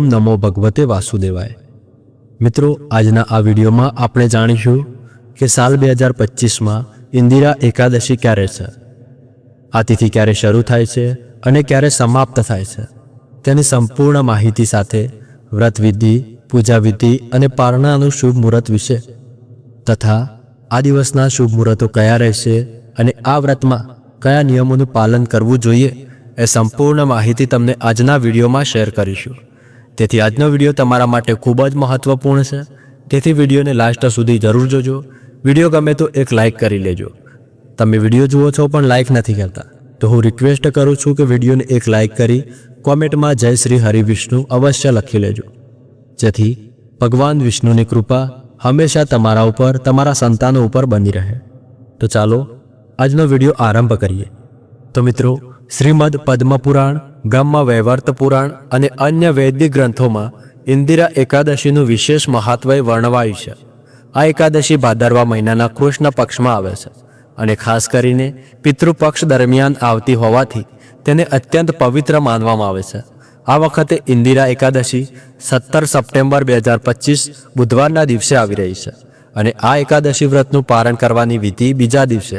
ઓમ નમો ભગવતે વાસુદેવાય. મિત્રો, આજના આ વિડીયોમાં આપણે જાણીશું કે સાલ બે હજાર પચીસમાં ઇન્દિરા એકાદશી ક્યારે છે? આ તિથિ ક્યારે શરૂ થાય છે અને ક્યારે સમાપ્ત થાય છે? તેની સંપૂર્ણ માહિતી સાથે વ્રતવિધિ પૂજાવિધિ અને પારણાનું શુભ મુહૂર્ત વિશે તથા આ દિવસના શુભ મુહૂર્તો કયા રહેશે અને આ વ્રતમાં કયા નિયમોનું પાલન કરવું જોઈએ એ સંપૂર્ણ માહિતી તમને આજના વિડીયોમાં શેર કરીશું. તેથી આજનો વીડિયો તમારા માટે ખૂબ જ મહત્વપૂર્ણ છે. તેથી વિડીયોને લાસ્ટ સુધી જરૂર જોજો. વીડિયો ગમે તો એક લાઇક કરી લેજો. તમે વીડિયો જુઓ છો પણ લાઇક નથી કરતા. તો હું રિક્વેસ્ટ કરું છું કે વિડીયોને એક લાઇક કરી કોમેન્ટમાં જય શ્રી હરિવિષ્ણુ અવશ્ય લખી લેજો. જેથી ભગવાન વિષ્ણુની કૃપા હંમેશા તમારા ઉપર, તમારા સંતાનો ઉપર બની રહે. તો ચાલો આજનો વીડિયો આરંભ કરીએ. તો મિત્રો, શ્રીમદ પદ્મપુરાણ બ્રહ્મ વૈવર્ત પુરાણ અને અન્ય વૈદિક ગ્રંથોમાં ઇન્દિરા એકાદશીનું વિશેષ મહત્વય વર્ણવાયું છે. આ એકાદશી ભાદરવા મહિનાના કૃષ્ણ પક્ષમાં આવે છે અને ખાસ કરીને પિતૃપક્ષ દરમિયાન આવતી હોવાથી તેને અત્યંત પવિત્ર માનવામાં આવે છે. આ વખતે ઇન્દિરા એકાદશી સત્તર સપ્ટેમ્બર બે હજાર પચીસ બુધવારના દિવસે આવી રહી છે અને આ એકાદશી વ્રતનું પારણ કરવાની વિધિ બીજા દિવસે,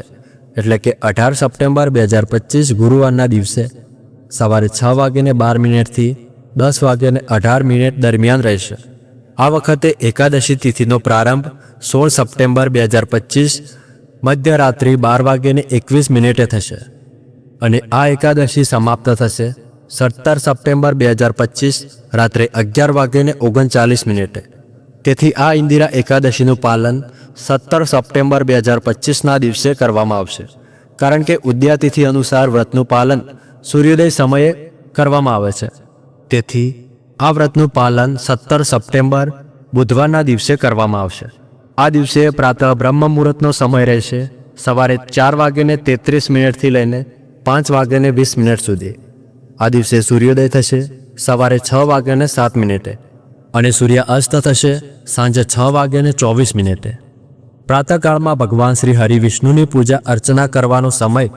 એટલે કે અઢાર સપ્ટેમ્બર બે હજાર પચીસ ગુરુવારના દિવસે સવારે છ વાગ્યાને બાર મિનિટથી દસ વાગ્યાને અઢાર મિનિટ દરમિયાન રહેશે. આ વખતે એકાદશી તિથિનો પ્રારંભ સોળ સપ્ટેમ્બર બે હજાર પચીસ મધ્યરાત્રિ બાર વાગ્યાને એકવીસ મિનિટે થશે અને આ એકાદશી સમાપ્ત થશે સત્તર સપ્ટેમ્બર બે હજાર પચીસ રાત્રે અગિયાર વાગ્યાને ઓગણચાલીસ મિનિટે. તેથી આ ઇન્દિરા એકાદશીનું પાલન સત્તર સપ્ટેમ્બર બે હજાર પચીસના દિવસે કરવામાં આવશે. કારણ કે ઉદ્યાતિથિ અનુસાર વ્રતનું પાલન સૂર્યોદય સમયે કરવામાં આવે છે. તેથી આ વ્રતનું પાલન સત્તર સપ્ટેમ્બર, બુધવારના દિવસે કરવામાં આવશે. આ દિવસે પ્રાતઃ બ્રહ્મ મુહૂર્તનો સમય રહેશે. સવારે ચાર વાગ્યાને તેત્રીસ મિનિટથી લઈને પાંચ વાગ્યાને વીસ મિનિટ સુધી. આ દિવસે સૂર્યોદય થશે, સવારે છ વાગ્યાને સાત મિનિટે અને સૂર્ય અસ્ત થશે, સાંજે છ વાગ્યાને ચોવીસ મિનિટે. પ્રાતઃકાળમાં ભગવાન શ્રી હરિવિષ્ણુની પૂજા અર્ચના કરવાનો સમય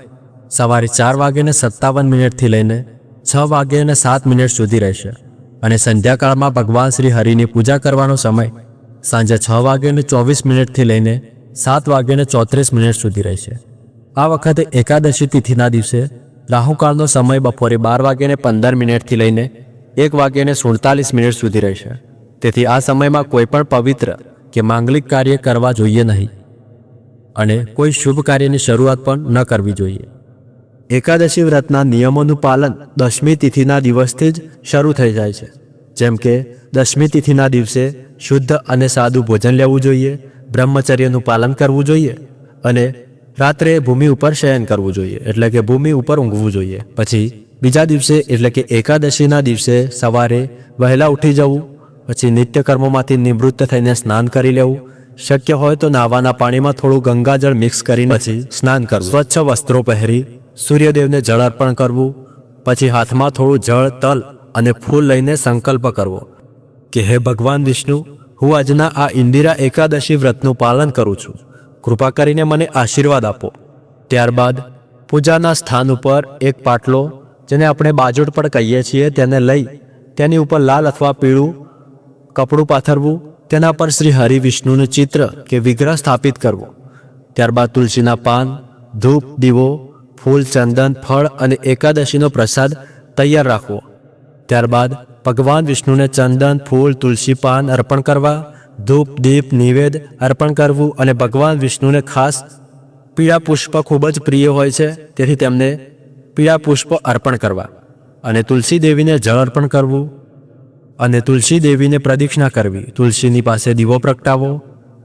સવારે ચાર વાગ્યાને સત્તાવન મિનિટથી લઈને છ વાગ્યાને સાત મિનિટ સુધી રહેશે. અને સંધ્યાકાળમાં ભગવાન શ્રી હરિની પૂજા કરવાનો સમય સાંજે છ વાગ્યાને ચોવીસ મિનિટથી લઈને સાત વાગ્યાને ચોત્રીસ મિનિટ સુધી રહેશે. આ વખતે એકાદશી તિથિના દિવસે રાહુકાળનો સમય બપોરે બાર વાગ્યાને પંદર મિનિટથી લઈને એક વાગ્યાને સુડતાલીસ મિનિટ સુધી રહેશે. તેથી આ સમયમાં કોઈ પણ પવિત્ર કે માંગલિક કાર્ય કરવા જોઈએ નહીં. અને કોઈ શુભ કાર્યની શરૂઆત પણ ન કરવી જોઈએ. એકાદશી વ્રતના નિયમોનું પાલન દશમી તિથિના દિવસથી જ શરૂ થઈ જાય છે. જેમ કે, દશમી તિથિના દિવસે શુદ્ધ અને સાદું ભોજન લેવું જોઈએ, બ્રહ્મચર્યનું પાલન કરવું જોઈએ અને રાત્રે ભૂમિ ઉપર શયન કરવું જોઈએ, એટલે કે ભૂમિ ઉપર ઊંઘવું જોઈએ. પછી, બીજા દિવસે, એટલે કે એકાદશીના દિવસે સવારે વહેલા ઉઠી જવું, પછી નિત્યકર્મોમાંથી નિવૃત્ત થઈને સ્નાન કરી લેવું. શક્ય હોય તો નાવાના પાણીમાં થોડું ગંગાજળ મિક્સ કરીને પછી સ્નાન કરવું. સ્વચ્છ વસ્ત્રો પહેરી સૂર્યદેવને જળ અર્પણ કરવું, પછી હાથમાં થોડું જળ, તલ અને ફૂલ લઈને સંકલ્પ કરવો કે હે ભગવાન વિષ્ણુ, હું આજના આ ઇન્દિરા એકાદશી વ્રતનું પાલન કરું છું. કૃપા કરીને મને આશીર્વાદ આપો. ત્યારબાદ પૂજાના સ્થાન ઉપર એક પાટલો, જેને આપણે બાજોટ પણ કહીએ છીએ, તેને લઈ તેની ઉપર લાલ અથવા પીળું કપડું પાથરવું, તેના પર શ્રી હરિ વિષ્ણુનું ચિત્ર કે વિગ્રહ સ્થાપિત કરવો. ત્યારબાદ તુલસીના પાન, ધૂપ, દીવો ફૂલ, ચંદન, ફળ અને એકાદશીનો પ્રસાદ તૈયાર રાખવો. ત્યારબાદ ભગવાન વિષ્ણુને ચંદન, ફૂલ, તુલસી પાન અર્પણ કરવા, ધૂપ, દીપ, નિવેદ અર્પણ કરવું અને ભગવાન વિષ્ણુને ખાસ પીળા પુષ્પ ખૂબ જ પ્રિય હોય છે, તેથી તેમને પીળા પુષ્પ અર્પણ કરવા અને તુલસી દેવીને જળ અર્પણ કરવું અને તુલસી દેવીને પ્રદક્ષિણા કરવી. તુલસીની પાસે દીવો પ્રગટાવો.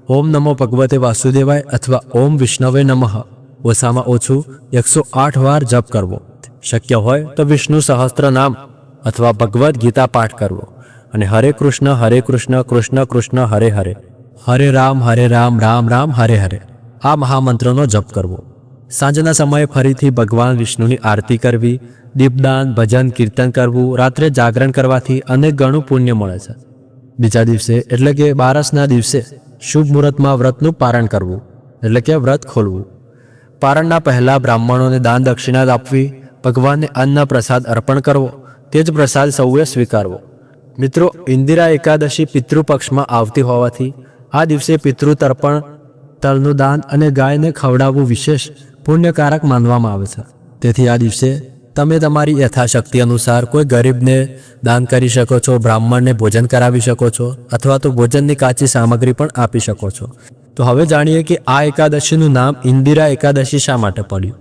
ઓમ નમો ભગવતે વાસુદેવાય અથવા ઓમ વિષ્ણવે નમઃ. ઓછામાં ઓછું એકસો આઠ વાર જપ કરવો. શક્ય હોય તો વિષ્ણુ સહસ્ત્ર નામ અથવા ભગવદ્ ગીતા પાઠ કરવો. અને હરે કૃષ્ણ હરે કૃષ્ણ કૃષ્ણ કૃષ્ણ, હરે હરે. હરે રામ હરે રામ રામ રામ, હરે હરે. આ મહામંત્રનો જપ કરવો. સાંજના સમયે ફરીથી ભગવાન વિષ્ણુની આરતી કરવી, દીપદાન, ભજન, કીર્તન કરવું, રાત્રે જાગરણ કરવાથી અનેક ગણું પુણ્ય મળે છે. બીજા દિવસે, એટલે કે બારસના દિવસે, શુભ મુહૂર્તમાં વ્રતનું પારણ કરવું, એટલે કે વ્રત ખોલવું. પારણના પહેલાં બ્રાહ્મણોને દાન દક્ષિણા આપવી, ભગવાનને અન્ન પ્રસાદ અર્પણ કરવો, તે જ પ્રસાદ સૌએ સ્વીકારવો. મિત્રો, ઇન્દિરા એકાદશી પિતૃપક્ષમાં આવતી હોવાથી આ દિવસે પિતૃ તર્પણ તલનું દાન અને ગાયને ખવડાવવું વિશેષ પુણ્યકારક માનવામાં આવે છે. તેથી આ દિવસે તમે તમારી યથાશક્તિ અનુસાર કોઈ ગરીબને દાન કરી શકો છો, બ્રાહ્મણને ભોજન કરાવી શકો છો અથવા તો ભોજનની કાચી સામગ્રી પણ આપી શકો છો. તો હવે જાણીએ કે આ એકાદશીનું નામ ઇન્દિરા એકાદશી શા માટે પડ્યું?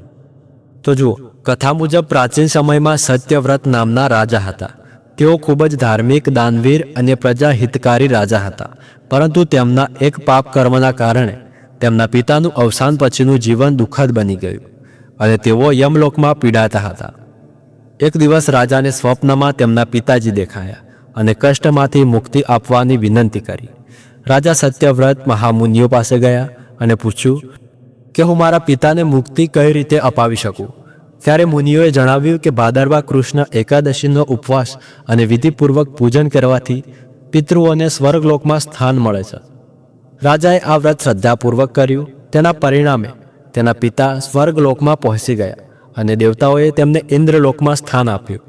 તો જુઓ, કથા મુજબ પ્રાચીન સમયમાં સત્યવ્રત નામના રાજા હતા. તેઓ ખૂબ જ ધાર્મિક, દાનવીર અને પ્રજા હિતકારી રાજા હતા. પરંતુ તેમના એક પાપ કર્મના કારણે તેમના પિતાનું અવસાન પછીનું જીવન દુઃખદ બની ગયું અને તેઓ યમલોકમાં પીડાતા હતા. એક દિવસ રાજાને સ્વપ્નમાં તેમના પિતાજી દેખાયા અને કષ્ટમાંથી મુક્તિ આપવાની વિનંતી કરી. રાજા સત્યવ્રત મહામુનિઓ પાસે ગયા અને પૂછ્યું કે હું મારા પિતાને મુક્તિ કઈ રીતે અપાવી શકું? ત્યારે મુનિઓએ જણાવ્યું કે ભાદરવા કૃષ્ણ એકાદશીનો ઉપવાસ અને વિધિપૂર્વક પૂજન કરવાથી પિતૃઓને સ્વર્ગલોકમાં સ્થાન મળે છે. રાજાએ આ વ્રત શ્રદ્ધાપૂર્વક કર્યું. તેના પરિણામે તેના પિતા સ્વર્ગલોકમાં પહોંચી ગયા અને દેવતાઓએ તેમને ઇન્દ્રલોકમાં સ્થાન આપ્યું.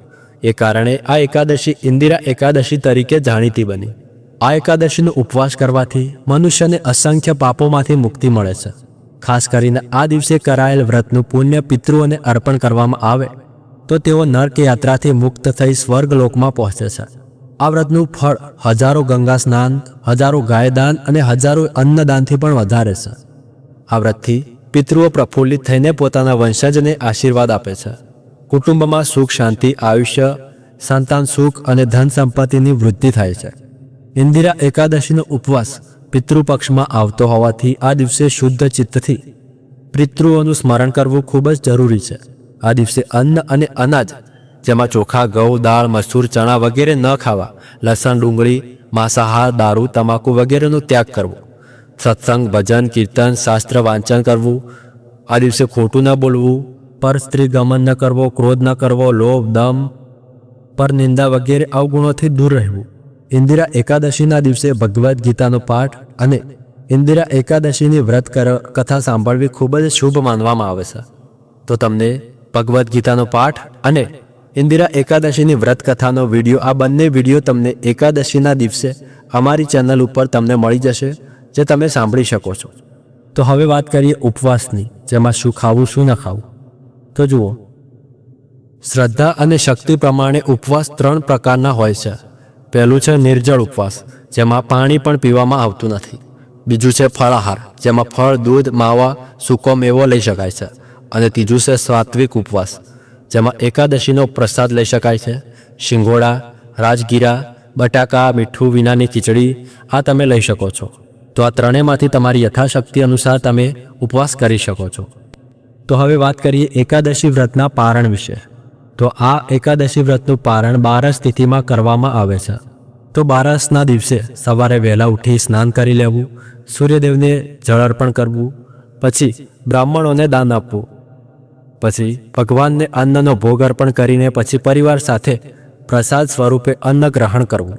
એ કારણે આ એકાદશી ઇન્દિરા એકાદશી તરીકે જાણીતી બની. આ એકાદશીનો ઉપવાસ કરવાથી મનુષ્યને અસંખ્ય પાપોમાંથી મુક્તિ મળે છે. ખાસ કરીને આ દિવસે કરાયેલ વ્રતનું પુણ્ય પિતૃઓને અર્પણ કરવામાં આવે, તો તેઓ નર્ક યાત્રાથી મુક્ત થઈ સ્વર્ગલોકમાં પહોંચે છે. આ વ્રતનું ફળ હજારો ગંગા સ્નાન, હજારો ગાયદાન અને હજારો અન્નદાનથી પણ વધારે છે. આ વ્રતથી પિતૃઓ પ્રફુલ્લિત થઈને પોતાના વંશજને આશીર્વાદ આપે છે. કુટુંબમાં સુખ, શાંતિ, આયુષ્ય, સંતાન, સુખ અને ધન સંપત્તિની વૃદ્ધિ થાય છે. ઇન્દિરા એકાદશીનો ઉપવાસ પિતૃપક્ષમાં આવતો હોવાથી આ દિવસે શુદ્ધ ચિત્તથી પિતૃઓનું સ્મરણ કરવું ખૂબ જ જરૂરી છે. આ દિવસે અન્ન અને અનાજ, જેમાં ચોખા, ઘઉં, દાળ, મસૂર, ચણા વગેરે ન ખાવા, લસણ, ડુંગળી, માંસાહાર, દારૂ, તમાકુ વગેરેનો ત્યાગ કરવો, સત્સંગ, ભજન, કીર્તન, શાસ્ત્ર, વાંચન કરવું, આ દિવસે ખોટું ન બોલવું, પર સ્ત્રી ગમન ન કરવો, ક્રોધ ન કરવો, લોભ, દમ, પર નિંદા વગેરે અવગુણોથી દૂર રહેવું. ઇન્દિરા એકાદશીના દિવસે ભગવદ્ ગીતાનો પાઠ અને ઇન્દિરા એકાદશીની વ્રત કથા સાંભળવી ખૂબ જ શુભ માનવામાં આવે છે. તો તમને ભગવદ્ ગીતાનો પાઠ અને ઇન્દિરા એકાદશીની વ્રત કથાનો વીડિયો, આ બંને વીડિયો તમને એકાદશીના દિવસે અમારી ચેનલ ઉપર તમને મળી જશે, જે તમે સાંભળી શકો છો. તો હવે વાત કરીએ ઉપવાસની, જેમાં શું ખાવું, શું ન ખાવું. તો જુઓ. શ્રદ્ધા અને શક્તિ પ્રમાણે ઉપવાસ ત્રણ પ્રકારના હોય છે. પહેલું છે નિર્જળ ઉપવાસ, જેમાં પાણી પણ પીવામાં આવતું નથી. બીજું છે ફળાહાર, જેમાં ફળ, દૂધ, માવા સૂકો મેવો લઈ શકાય છે. અને ત્રીજું છે સાત્વિક ઉપવાસ, જેમાં એકાદશીનો પ્રસાદ લઈ શકાય છે. શિંગોડા, રાજગીરા, બટાકા, મીઠું, વિનાની ખીચડી, આ તમે લઈ શકો છો. તો આ ત્રણેયમાંથી તમારી યથાશક્તિ અનુસાર તમે ઉપવાસ કરી શકો છો. તો હવે વાત કરીએ એકાદશી વ્રતના પારણ વિશે. તો આ એકાદશી વ્રતનું પારણ બારસ તિથિમાં કરવામાં આવે છે. તો બારસના દિવસે સવારે વહેલા ઉઠી સ્નાન કરી લેવું, સૂર્યદેવને જળ અર્પણ કરવું, પછી બ્રાહ્મણોને દાન આપવું, પછી ભગવાનને અન્નનો ભોગ અર્પણ કરીને પછી પરિવાર સાથે પ્રસાદ સ્વરૂપે અન્ન ગ્રહણ કરવું.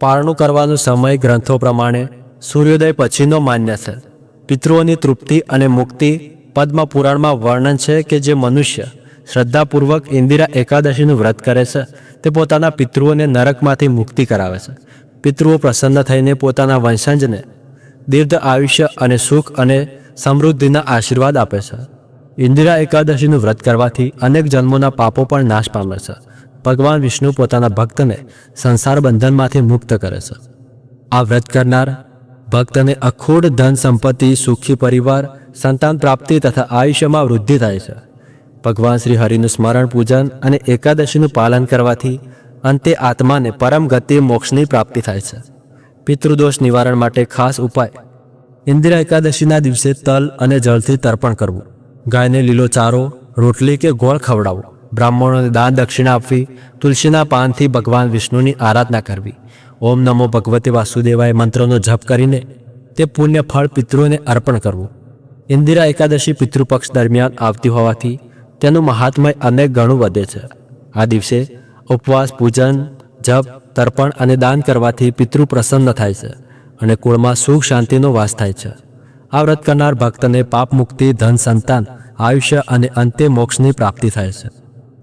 પારણું કરવાનો સમય ગ્રંથો પ્રમાણે સૂર્યોદય પછીનો માન્ય છે. પિતૃઓની તૃપ્તિ અને મુક્તિ પદ્મ પુરાણમાં વર્ણન છે કે જે મનુષ્ય શ્રદ્ધાપૂર્વક ઇન્દિરા એકાદશીનું વ્રત કરે છે. તે પોતાના પિતૃઓને નરકમાંથી મુક્તિ કરાવે છે. પિતૃઓ પ્રસન્ન થઈને પોતાના વંશજને દીર્ઘ આયુષ્ય અને સુખ અને સમૃદ્ધિના આશીર્વાદ આપે છે. ઇન્દિરા એકાદશીનું વ્રત કરવાથી અનેક જન્મોના પાપો પણ નાશ પામે છે. ભગવાન વિષ્ણુ પોતાના ભક્તને સંસાર બંધનમાંથી મુક્ત કરે છે. આ વ્રત કરનાર ભક્તને અખૂટ ધન સંપત્તિ, સુખી પરિવાર, સંતાન પ્રાપ્તિ તથા આયુષ્યમાં વૃદ્ધિ થાય છે. ભગવાન શ્રી હરિનું સ્મરણ પૂજન અને એકાદશીનું પાલન કરવાથી અંતે આત્માને પરમ ગતિ મોક્ષની પ્રાપ્તિ થાય છે. પિતૃદોષ નિવારણ માટે ખાસ ઉપાય, ઇન્દિરા એકાદશીના દિવસે તલ અને જળથી તર્પણ કરવું. ગાયને લીલો ચારો રોટલી કે ગોળ ખવડાવવું બ્રાહ્મણોને દાન દક્ષિણા આપવી, તુલસીના પાનથી ભગવાન વિષ્ણુની આરાધના કરવી. ઓમ નમો ભગવતે વાસુદેવાય મંત્રનો જપ કરીને તે પુણ્ય ફળ પિતૃને અર્પણ કરવું. ઇન્દિરા એકાદશી પિતૃપક્ષ દરમિયાન આવતી હોવાથી તેનું મહાત્મય અનેક ગણું વધે છે. આ દિવસે ઉપવાસ, પૂજન, જપ, તર્પણ અને દાન કરવાથી પિતૃ પ્રસન્ન થાય છે અને કુળમાં સુખ શાંતિનો વાસ થાય છે. આ વ્રત કરનાર ભક્તને પાપ મુક્તિ, ધન સંતાન, આયુષ્ય અને અંતે મોક્ષની પ્રાપ્તિ થાય છે.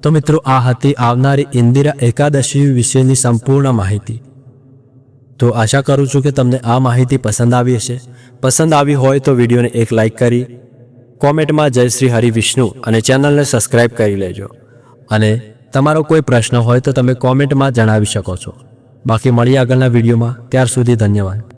તો મિત્રો, આ હતી આવનારી ઇન્દિરા એકાદશી વિશેની સંપૂર્ણ માહિતી. તો આશા કરું છું કે તમને આ માહિતી પસંદ આવી હશે. પસંદ આવી હોય તો વિડીયોને એક લાઈક કરી કોમેન્ટમાં જય શ્રી હરિ વિષ્ણુ અને ચેનલને સબસ્ક્રાઇબ કરી લેજો. અને તમારો કોઈ પ્રશ્ન હોય તો તમે કોમેન્ટમાં જણાવી શકો છો. બાકી મળીએ આગળના વિડીયોમાં. ત્યાર સુધી ધન્યવાદ.